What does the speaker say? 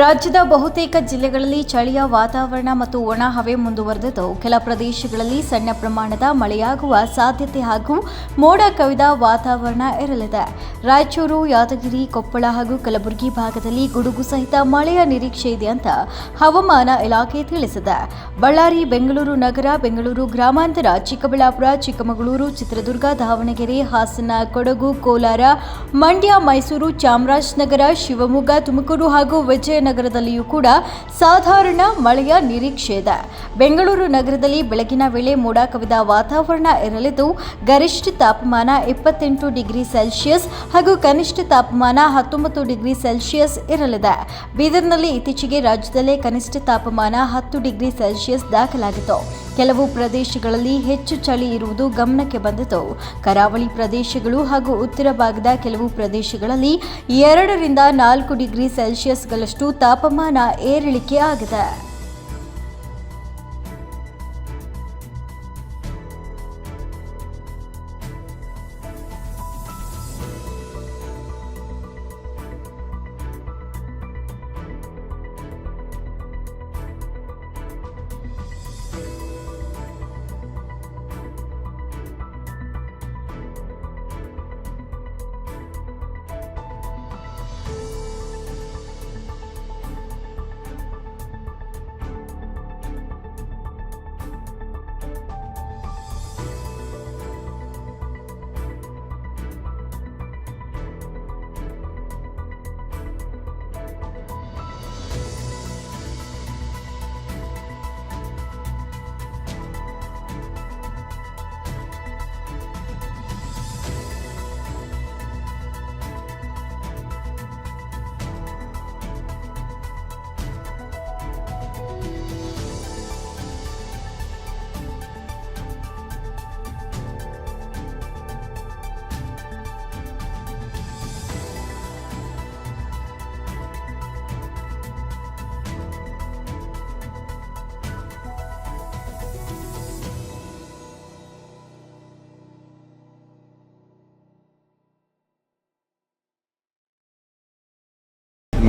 ರಾಜ್ಯದ ಬಹುತೇಕ ಜಿಲ್ಲೆಗಳಲ್ಲಿ ಚಳಿಯ ವಾತಾವರಣ ಮತ್ತು ಒಣ ಹವೆ ಮುಂದುವರೆದಿದ್ದು, ಕೆಲ ಪ್ರದೇಶಗಳಲ್ಲಿ ಸಣ್ಣ ಪ್ರಮಾಣದ ಮಳೆಯಾಗುವ ಸಾಧ್ಯತೆ ಹಾಗೂ ಮೋಡ ಕವಿದ ವಾತಾವರಣ ಇರಲಿದೆ. ರಾಯಚೂರು, ಯಾದಗಿರಿ, ಕೊಪ್ಪಳ ಹಾಗೂ ಕಲಬುರಗಿ ಭಾಗದಲ್ಲಿ ಗುಡುಗು ಸಹಿತ ಮಳೆಯ ನಿರೀಕ್ಷೆ ಇದೆ ಅಂತ ಹವಾಮಾನ ಇಲಾಖೆ ತಿಳಿಸಿದೆ. ಬಳ್ಳಾರಿ, ಬೆಂಗಳೂರು ನಗರ, ಬೆಂಗಳೂರು ಗ್ರಾಮಾಂತರ, ಚಿಕ್ಕಬಳ್ಳಾಪುರ, ಚಿಕ್ಕಮಗಳೂರು, ಚಿತ್ರದುರ್ಗ, ದಾವಣಗೆರೆ, ಹಾಸನ, ಕೊಡಗು, ಕೋಲಾರ, ಮಂಡ್ಯ, ಮೈಸೂರು, ಚಾಮರಾಜನಗರ, ಶಿವಮೊಗ್ಗ, ತುಮಕೂರು ಹಾಗೂ ವಿಜಯನಗರದಲ್ಲಿಯೂ ಕೂಡ ಸಾಧಾರಣ ಮಳೆಯ ನಿರೀಕ್ಷೆ ಇದೆ. ಬೆಂಗಳೂರು ನಗರದಲ್ಲಿ ಬೆಳಗಿನ ವೇಳೆ ಮೋಡ ಕವಿದ ವಾತಾವರಣ ಇರಲಿದ್ದು, ಗರಿಷ್ಠ ತಾಪಮಾನ ಇಪ್ಪತ್ತೆಂಟು ಡಿಗ್ರಿ ಸೆಲ್ಸಿಯಸ್ ಹಾಗೂ ಕನಿಷ್ಠ ತಾಪಮಾನ ಹತ್ತೊಂಬತ್ತು ಡಿಗ್ರಿ ಸೆಲ್ಸಿಯಸ್ ಇರಲಿದೆ. ಬೀದರ್ನಲ್ಲಿ ಇತ್ತೀಚೆಗೆ ರಾಜ್ಯದಲ್ಲೇ ಕನಿಷ್ಠ ತಾಪಮಾನ ಹತ್ತು ಡಿಗ್ರಿ ಸೆಲ್ಸಿಯಸ್ ದಾಖಲಾಗಿತ್ತು. ಕೆಲವು ಪ್ರದೇಶಗಳಲ್ಲಿ ಹೆಚ್ಚು ಚಳಿ ಇರುವುದು ಗಮನಕ್ಕೆ ಬಂದಿತು. ಕರಾವಳಿ ಪ್ರದೇಶಗಳು ಹಾಗೂ ಉತ್ತರ ಭಾಗದ ಕೆಲವು ಪ್ರದೇಶಗಳಲ್ಲಿ ಎರಡರಿಂದ ನಾಲ್ಕು ಡಿಗ್ರಿ ಸೆಲ್ಸಿಯಸ್ಗಳಷ್ಟು ತಾಪಮಾನ ಏರಿಳಿಕೆ ಆಗಿದೆ.